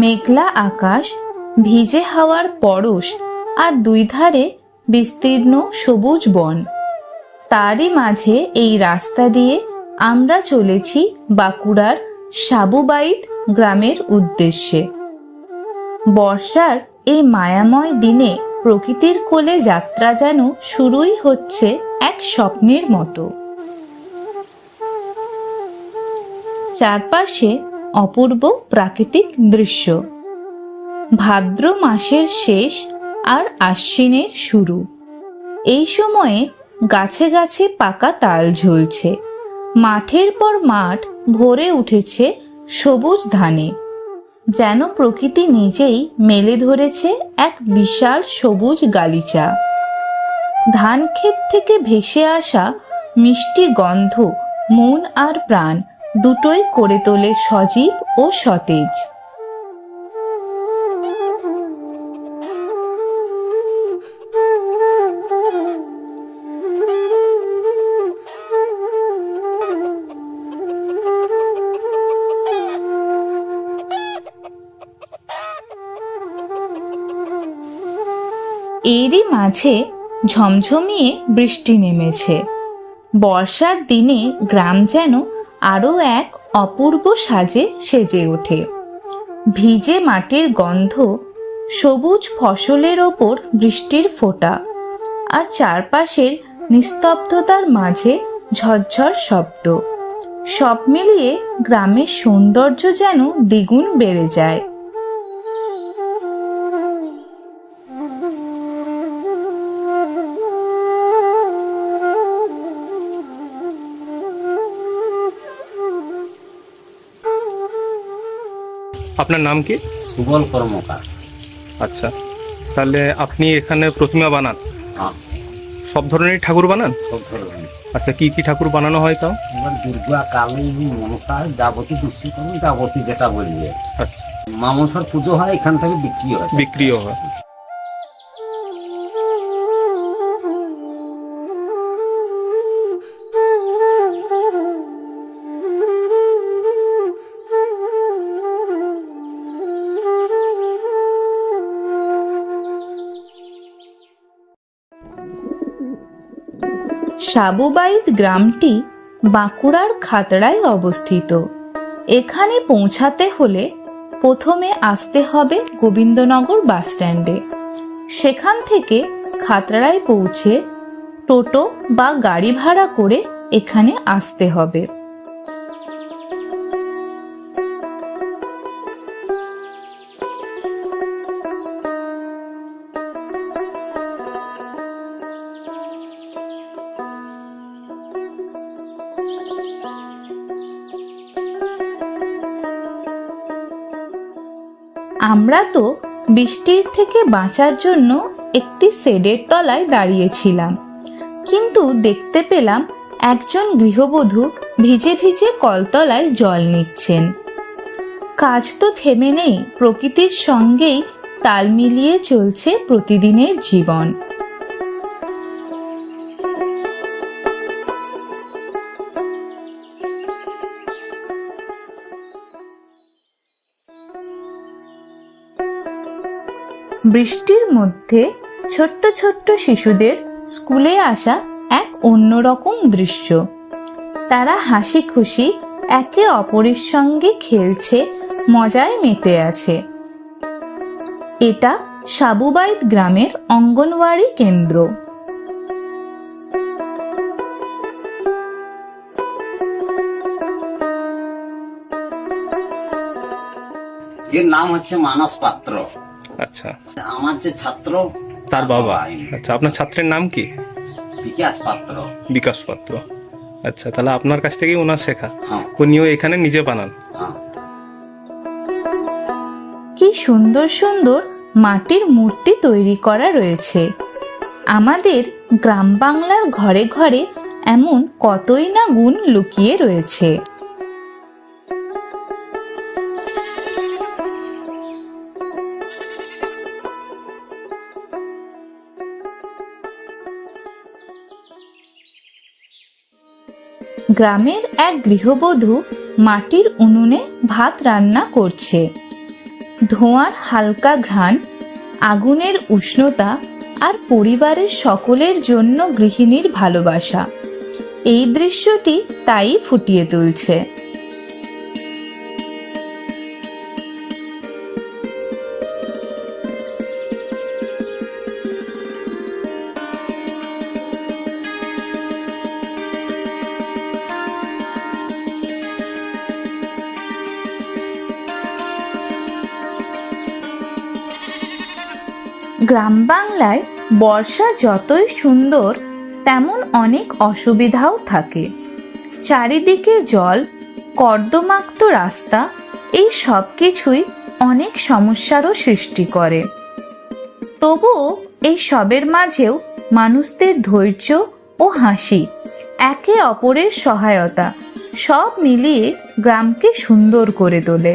মেঘলা আকাশ, ভিজে হাওয়ার পরশ আর দুই ধারে বিস্তীর্ণ সবুজ বন। তারই মাঝে এই রাস্তা দিয়ে আমরা চলেছি বাঁকুড়ার সাবুবাইত গ্রামের উদ্দেশ্যে। বর্ষার এই মায়াময় দিনে প্রকৃতির কোলে যাত্রা যেন শুরুই হচ্ছে এক স্বপ্নের মতো। চারপাশে অপূর্ব প্রাকৃতিক দৃশ্য। ভাদ্র মাসের শেষ আর আশ্বিনের শুরু। এই সময়ে গাছে গাছে পাকা তাল ঝুলছে। মাঠের পর মাঠ ভরে উঠেছে সবুজ ধানে। যেন প্রকৃতি নিজেই মেলে ধরেছে এক বিশাল সবুজ গালিচা। ধান ক্ষেত থেকে ভেসে আসা মিষ্টি গন্ধ, মন আর প্রাণ দুটোই করে তোলে সজীব ও সতেজ। এরই মাঝে ঝমঝমিয়ে বৃষ্টি নেমেছে। বর্ষার দিনে গ্রাম যেন আরও এক অপূর্ব সাজে সেজে ওঠে। ভিজে মাটির গন্ধ সবুজ ফসলের ওপর বৃষ্টির ফোটা আর চারপাশের নিস্তব্ধতার মাঝে ঝরঝর শব্দ। সব মিলিয়ে গ্রামের সৌন্দর্য যেন দ্বিগুণ বেড়ে যায়। আপনার নাম কি? সুবল কর্মকার। আচ্ছা তাহলে আপনি এখানে প্রতিমা বানান? হ্যাঁ। সব ধরনের ঠাকুর বানান? সব ধরনের আচ্ছা কি কি ঠাকুর বানানো হয় তাও? এবার দুর্গা কালী মনসা যাবতীয় দুষ্কর্মী যাবতী যেটা বলবে আচ্ছা। মামসার পুজো হয় এখান থেকে বিক্রি হয়। বিক্রিও হয়। সাবুবাইত গ্রামটি বাঁকুড়ার খাতড়ায় অবস্থিত। এখানে পৌঁছাতে হলে প্রথমে আসতে হবে গোবিন্দনগর বাসস্ট্যান্ডে সেখান থেকে খাতড়ায় পৌঁছে টোটো বা গাড়ি ভাড়া করে এখানে আসতে হবে। আমরা তো বৃষ্টির থেকে বাঁচার জন্য একটি শেডের তলায় দাঁড়িয়েছিলাম। কিন্তু দেখতে পেলাম একজন গৃহবধূ ভিজে ভিজে কলতলায় জল নিচ্ছেন। কাজ তো থেমে নেই, প্রকৃতির সঙ্গেই তাল মিলিয়ে চলছে প্রতিদিনের জীবন। বৃষ্টির মধ্যে ছোট্ট ছোট্ট শিশুদের স্কুলে আসা এক অন্যরকম দৃশ্য। তারা হাসি খুশি একে অপরের সঙ্গে খেলছে, মজায় মেতে আছে। এটা সাবুবাইত গ্রামের অঙ্গনওয়াড়ি কেন্দ্র। এর নাম হচ্ছে মানস পাত্র। আচ্ছা। আমার যে ছাত্র তার বাবা? আচ্ছা আপনার ছাত্রের নাম কি? বিকাশ পাত্র। বিকাশ পাত্র। আচ্ছা তাহলে আপনার কাছ থেকেই ওনার শেখা। হ্যাঁ। উনিও এখানে নিজে বানান। হ্যাঁ। কি সুন্দর সুন্দর মাটির মূর্তি তৈরি করা রয়েছে। আমাদের গ্রাম বাংলার ঘরে ঘরে এমন কতই না গুণ লুকিয়ে রয়েছে। গ্রামের এক গৃহবধূ মাটির উনুনে ভাত রান্না করছে। ধোঁয়ার হালকা ঘ্রাণ, আগুনের উষ্ণতা আর পরিবারের সকলের জন্য গৃহিণীর ভালোবাসা। এই দৃশ্যটি তাই ফুটিয়ে তুলছে। গ্রাম বাংলায় বর্ষা যতই সুন্দর, তেমন অনেক অসুবিধাও থাকে। চারিদিকে জল, কর্দমাক্ত রাস্তা, এই সব কিছুই অনেক সমস্যারও সৃষ্টি করে। তবুও এই সবের মাঝেও মানুষদের ধৈর্য ও হাসি, একে অপরের সহায়তা, সব মিলিয়ে গ্রামকে সুন্দর করে তোলে।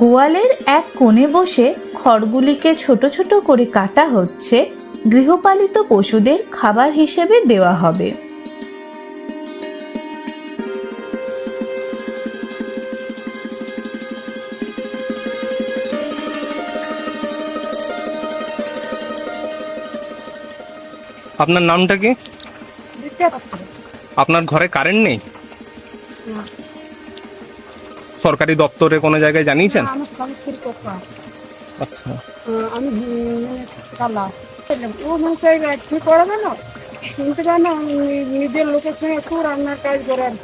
গোয়ালের এক কোণে বসে খড়গুলিকে ছোট ছোট করে কাটা হচ্ছে গৃহপালিত পশুদের খাবার হিসেবে দেওয়া হবে। আপনার নামটা কি? আপনার ঘরে কারেন্ট নেই? সরকারি দপ্তরে কোনো জায়গায় জানিয়েছেন? আচ্ছা। আমি মানে কালা। ও মানে চাই ঠিক করাবে না? শুনতে পারে না নিজের লোকের সঙ্গে একটু রান্নার কাজ করার।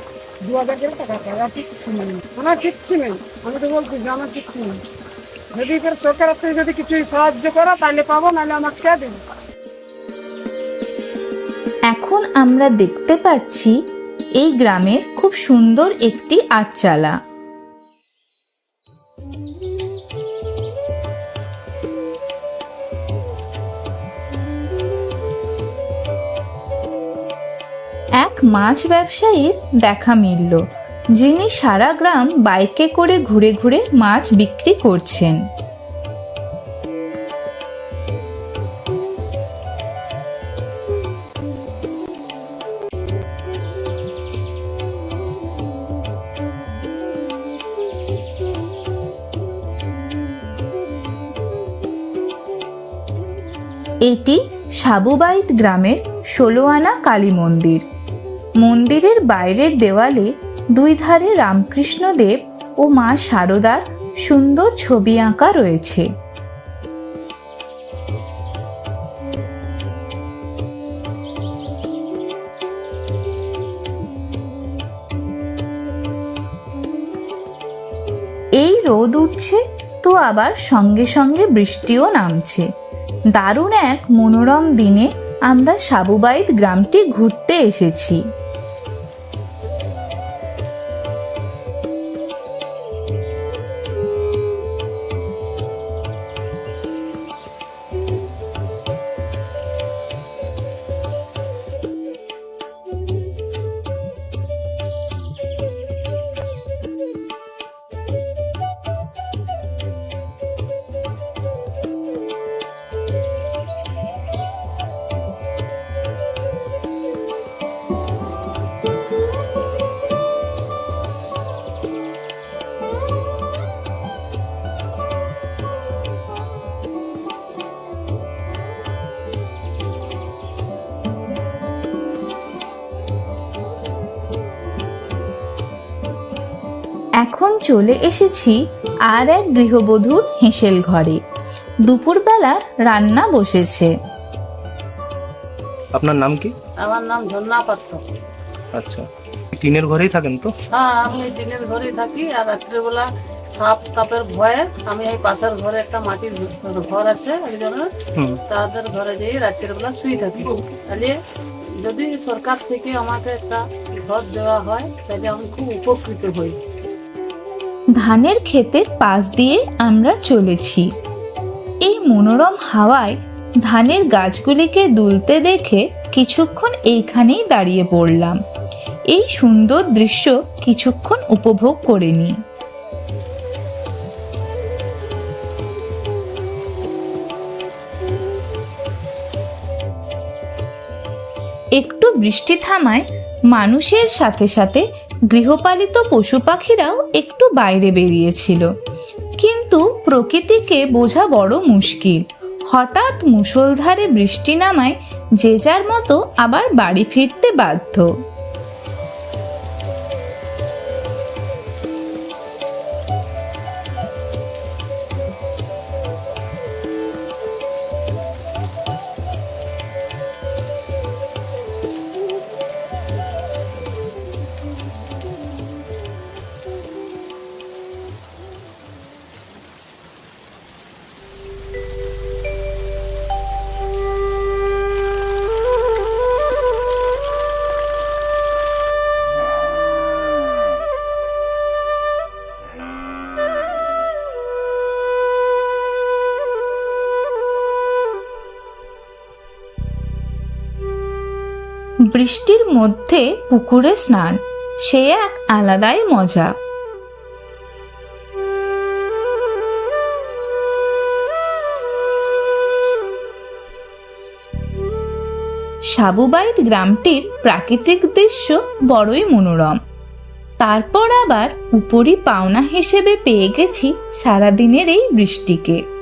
দু হাজার করে টাকা পায় আর কিচ্ছু নেই। আমার কিচ্ছু নেই। আমি তো বলছি যে আমার কিচ্ছু নেই। যদি সরকার থেকে যদি কিছু সাহায্য করা তাহলে পাবো নাহলে আমার কে দেবে? এখন আমরা দেখতে পাচ্ছি এই গ্রামের খুব সুন্দর একটি আটচালা। মাছ ব্যবসায়ীর দেখা মিলল, যিনি সারা গ্রাম বাইকে করে ঘুরে ঘুরে মাছ বিক্রি করছেন। এটি সাবুবাইত গ্রামের ষোলোয়ানা কালী মন্দির। মন্দিরের বাইরের দেওয়ালে দুই ধারে রামকৃষ্ণদেব ও মা শারদার সুন্দর ছবি আঁকা রয়েছে। এই রোদ উঠছে তো আবার সঙ্গে সঙ্গে বৃষ্টিও নামছে। দারুণ এক মনোরম দিনে আমরা সাবুবাইদ গ্রামটি ঘুরতে এসেছি। চলে এসেছি আর এক গৃহবধূর হেঁসেল ঘরে। দুপুরবেলার রান্না বসেছে। আপনার নাম কি? আমার নাম ঝর্ণা পাত্র। আচ্ছা। টিনের ঘরেই থাকেন তো? হ্যাঁ আমি দিনের ঘরে থাকি আর রাত্রেবেলা সাপ তাপের ভয়ে আমি এই পাশের ঘরে একটা মাটির ঘর আছে একজনের। তাদের ঘরে যেয়ে রাত্রের বেলা শুই থাকি। তাহলে যদি সরকার থেকে আমাকে একটা ঘর দেওয়া হয় তাহলে আমি খুব উপকৃত হই। ধানের ক্ষেতের পাশ দিয়ে আমরা চলেছি। এই মনোরম হাওয়ায় ধানের গাছগুলিকে দুলতে দেখে কিছুক্ষণ এইখানেই দাঁড়িয়ে পড়লাম। এই সুন্দর দৃশ্য কিছুক্ষণ উপভোগ করে নিই একটু বৃষ্টি থামায় মানুষের সাথে সাথে গৃহপালিত পশু পাখিরাও একটু বাইরে বেরিয়েছিল। কিন্তু প্রকৃতিকে বোঝা বড় মুশকিল। হঠাৎ মুষলধারে বৃষ্টি নামায় যে যার মতো আবার বাড়ি ফিরতে বাধ্য। বৃষ্টির মধ্যে পুকুরে স্নান। সে এক আলাদাই মজা। সাবুবাইত গ্রামটির প্রাকৃতিক দৃশ্য বড়ই মনোরম। তারপর আবার উপরি পাওনা হিসেবে পেয়ে গেছি সারাদিনের এই বৃষ্টিকে।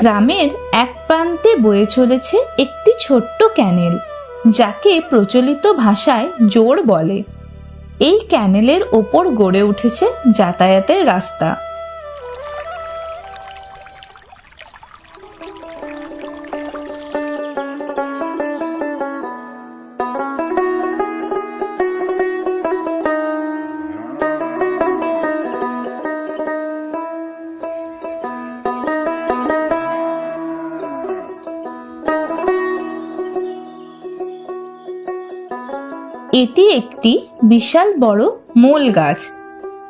গ্রামের এক প্রান্তে বয়ে চলেছে একটি ছোট্ট ক্যানেল, যাকে প্রচলিত ভাষায় জোর বলে। এই ক্যানেলের ওপর গড়ে উঠেছে যাতায়াতের রাস্তা। এটি একটি বিশাল বড় মোল গাছ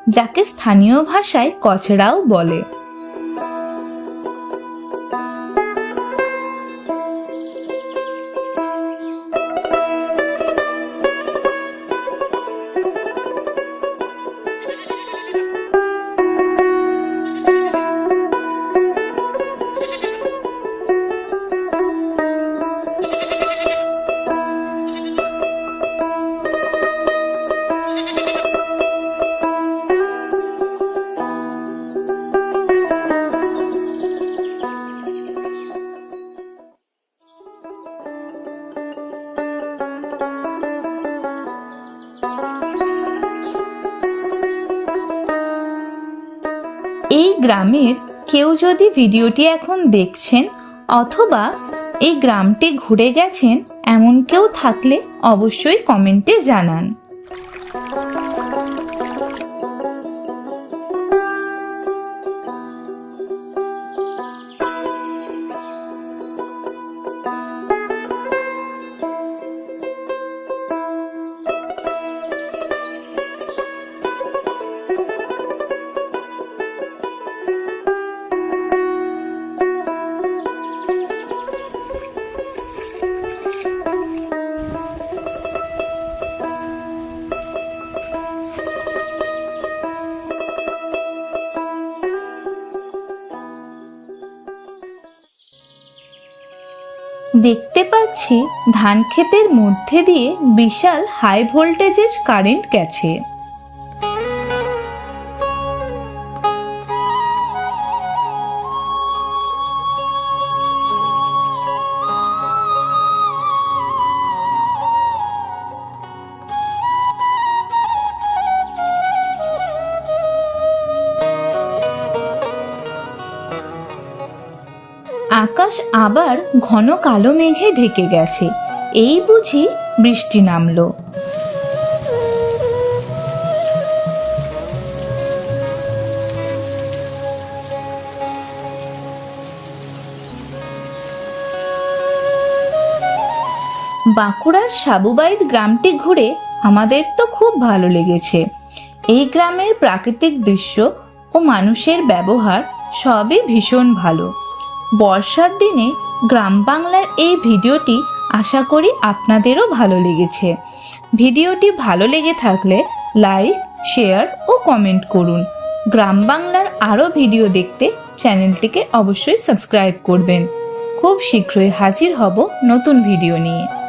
যাকে স্থানীয় ভাষায় কচড়াও বলে। গ্রামের কেউ যদি ভিডিওটি এখন দেখছেন অথবা এই গ্রামটি ঘুরে গেছেন, এমন কেউ থাকলে অবশ্যই কমেন্টে জানান। দেখতে পাচ্ছি ধান ক্ষেতের মধ্যে দিয়ে বিশাল হাই ভোল্টেজের কারেন্ট গেছে। আকাশ আবার ঘন কালো মেঘে ঢেকে গেছে। এই বুঝি বৃষ্টি নামলো। বাঁকুড়ার সাবুবাইদ গ্রামটি ঘুরে আমাদের তো খুব ভালো লেগেছে। এই গ্রামের প্রাকৃতিক দৃশ্য ও মানুষের ব্যবহার সবই ভীষণ ভালো। বর্ষার দিনে গ্রাম বাংলার এই ভিডিওটি আশা করি আপনাদেরও ভালো লেগেছে। ভিডিওটি ভালো লেগে থাকলে লাইক, শেয়ার ও কমেন্ট করুন। গ্রাম বাংলার আরও ভিডিও দেখতে চ্যানেলটিকে অবশ্যই সাবস্ক্রাইব করবেন। খুব শীঘ্রই হাজির হব নতুন ভিডিও নিয়ে।